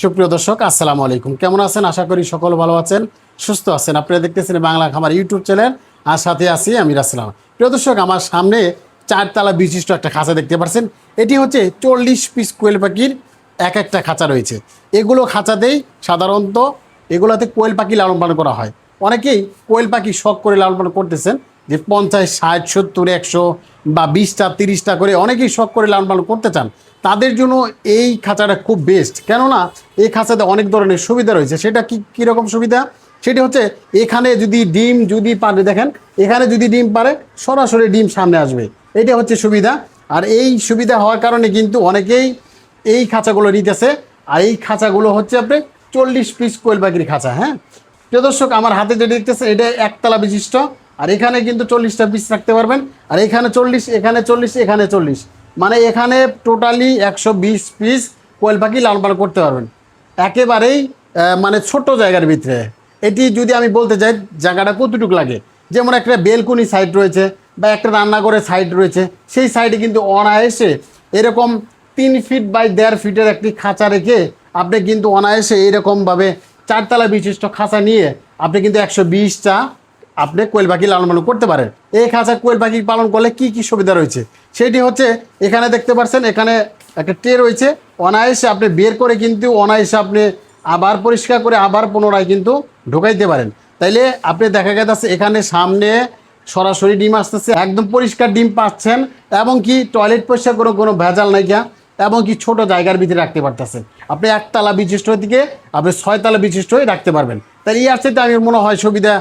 সুপ্রিয় দর্শক, আসসালামু আলাইকুম। কেমন আছেন? আশা করি সকল ভালো আছেন, সুস্থ আছেন। আপনারা দেখতেছেন বাংলা খামার ইউটিউব চ্যানেল। আর সাথে আছি আমি রাসলাম প্রিয় দর্শক, আমার সামনে চারতলা বিশিষ্ট একটা খাঁচা দেখতে পাচ্ছেন। এটি হচ্ছে চল্লিশ পিস কোয়েল পাখির এক একটা খাঁচা রয়েছে। এগুলো খাঁচাতেই সাধারণত এগুলোতে কোয়েল পাখি লালন পালন করা হয়। অনেকেই কোয়েল পাখি শখ করে লালন পালন করতেছেন। যে পঞ্চাশ, ষাট, সত্তর, একশো বা বিশটা, তিরিশটা করে অনেকেই শখ করে লালন পালন করতে চান, তাদের জন্য এই খাঁচাটা খুব বেস্ট কেননা এই খাঁচাতে অনেক ধরনের সুবিধা রয়েছে। সেটা কি কীরকম সুবিধা? সেটি হচ্ছে এখানে যদি ডিম, যদি পারে, দেখেন, এখানে যদি ডিম পারে, সরাসরি ডিম সামনে আসবে। এটা হচ্ছে সুবিধা। আর এই সুবিধা হওয়ার কারণে কিন্তু অনেকেই এই খাঁচাগুলো নিতেছে। আর এই খাঁচাগুলো হচ্ছে আপনি চল্লিশ পিস কোয়েল পাখির খাঁচা হ্যাঁ? প্রিয় দর্শক, আমার হাতে যেটা দেখতেছে, এটা একতলা বিশিষ্ট। আর এখানে কিন্তু চল্লিশটা পিস রাখতে পারবেন। আর এখানে চল্লিশ এখানে চল্লিশ এখানে চল্লিশ। মানে এখানে টোটালি একশো বিশ পিস কোয়েল পাখি লালন পালন করতে পারবেন। একেবারেই মানে ছোট জায়গার ভিতরে। এটি যদি আমি বলতে চাই, জায়গাটা কতটুকু লাগে? যেমন একটা বেলকুনি সাইড রয়েছে বা একটা রান্নাঘরের সাইড রয়েছে, সেই সাইডে কিন্তু অনায়াসে এরকম তিন ফিট বাই দেড় ফিটের একটি খাঁচা রেখে আপনি কিন্তু অনায়াসে এরকমভাবে চারতলা বিশিষ্ট খাঁচা নিয়ে আপনি কিন্তু একশো বিশটা আপনি কোয়েল পাখি লালন পালন করতে পারেন। এই খাঁচা কোয়েল পাখি পালন করলে কি কি সুবিধা রয়েছে? সেটি হচ্ছে, এখানে দেখতে পাচ্ছেন এখানে একটা ট্রে রয়েছে। অনায়াসে আপনি বের করে কিন্তু অনায়াসে আপনি আবার পরিষ্কার করে আবার পুনরায় কিন্তু ঢোকাইতে পারেন। তাইলে আপনি দেখা গেছে এখানে সামনে সরাসরি ডিম আসতেছে। একদম পরিষ্কার ডিম পাচ্ছেন, এবং কি টয়লেট পরিষ্কার করে কোনো ভেজাল নাই নাইকা এবং কি ছোট জায়গার ভিতরে রাখতে পারতেছেন। আপনি একতলা বিশিষ্ট থেকে আপনি ছয়তলা বিশিষ্ট হয়ে রাখতে পারবেন। তাই এই আসতে আমি মনে হয় সুবিধা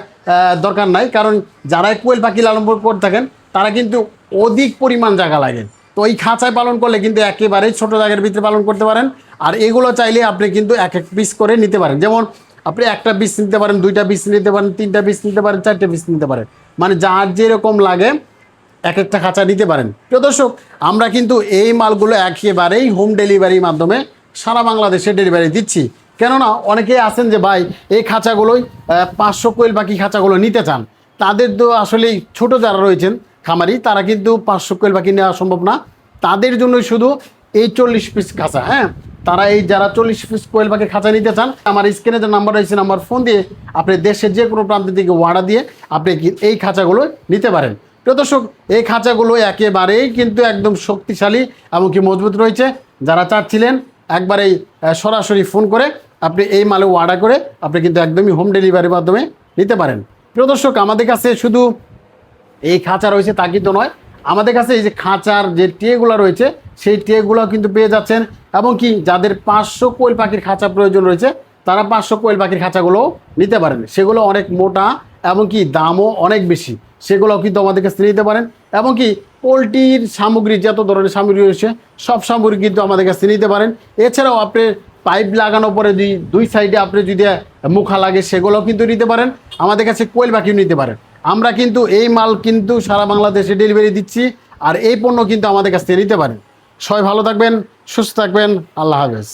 দরকার নাই। কারণ যারা কোয়েল পাখি লালন করে থাকেন, তারা কিন্তু অধিক পরিমাণ জায়গা লাগে। তো এই খাঁচায় পালন করলে কিন্তু একেবারেই ছোট জায়গার ভিতরে পালন করতে পারেন। আর এগুলো চাইলে আপনি কিন্তু এক এক পিস করে নিতে পারেন। যেমন আপনি একটা পিস নিতে পারেন, দুইটা পিস নিতে পারেন, তিনটা পিস নিতে পারেন, চারটে পিস নিতে পারেন। মানে যার যেরকম লাগে এক একটা খাঁচা নিতে পারেন। প্রিয় দর্শক, আমরা কিন্তু এই মালগুলো একেবারেই হোম ডেলিভারির মাধ্যমে সারা বাংলাদেশে ডেলিভারি দিচ্ছি। কেননা অনেকেই আছেন যে, ভাই, এই খাঁচাগুলোই পাঁচশো কোয়েল পাখি খাঁচাগুলো নিতে চান। তাদের তো আসলে ছোট যারা রয়েছেন খামারি, তারা কিন্তু পাঁচশো কোয়েল পাখি নেওয়া সম্ভব না। তাদের জন্য শুধু এই চল্লিশ পিস খাঁচা হ্যাঁ? তারা এই যারা চল্লিশ পিস কোয়েল পাখি খাঁচা নিতে চান, আমার স্ক্রিনে যে নাম্বার রয়েছে, নাম্বার ফোন দিয়ে আপনি দেশের যে কোনো প্রান্তের দিকে ওয়ার্ডার দিয়ে আপনি এই খাঁচাগুলো নিতে পারেন। প্রিয় দর্শক, এই খাঁচাগুলো একেবারেই কিন্তু একদম শক্তিশালী এমনকি মজবুত রয়েছে। যারা চাচ্ছিলেন একবারেই সরাসরি ফোন করে আপনি এই মালে অর্ডার করে আপনি কিন্তু একদমই হোম ডেলিভারির মাধ্যমে নিতে পারেন। প্রিয় দর্শক, আমাদের কাছে শুধু এই খাঁচা রয়েছে তা কিন্তু নয়, আমাদের কাছে এই যে খাঁচার যে ট্রেগুলো রয়েছে, সেই ট্রেগুলো কিন্তু পেয়ে যাচ্ছেন। এবং কি, যাদের পাঁচশো কোয়েল পাখির খাঁচা প্রয়োজন রয়েছে, তারা পাঁচশো কোয়েল পাখির খাঁচাগুলো নিতে পারেন। সেগুলো অনেক মোটা এবং কি, দামও অনেক বেশি। সেগুলো কিন্তু আমাদের কাছে নিতে পারেন। এবং কি পোলট্রির সামগ্রী, যত ধরনের সামগ্রী রয়েছে, সব সামগ্রী কিন্তু আমাদের কাছে নিতে পারেন। এছাড়াও আপনি পাইপ লাগানোর পরে দুই দুই সাইডে আপনি যদি মুখা লাগে, সেগুলোও কিন্তু নিতে পারেন। আমাদের কাছে কোয়েল পাখিও নিতে পারেন। আমরা কিন্তু এই মাল কিন্তু সারা বাংলাদেশে ডেলিভারি দিচ্ছি, আর এই পণ্য কিন্তু আমাদের কাছ থেকে নিতে পারেন। সবাই ভালো থাকবেন, সুস্থ থাকবেন। আল্লাহ হাফেজ।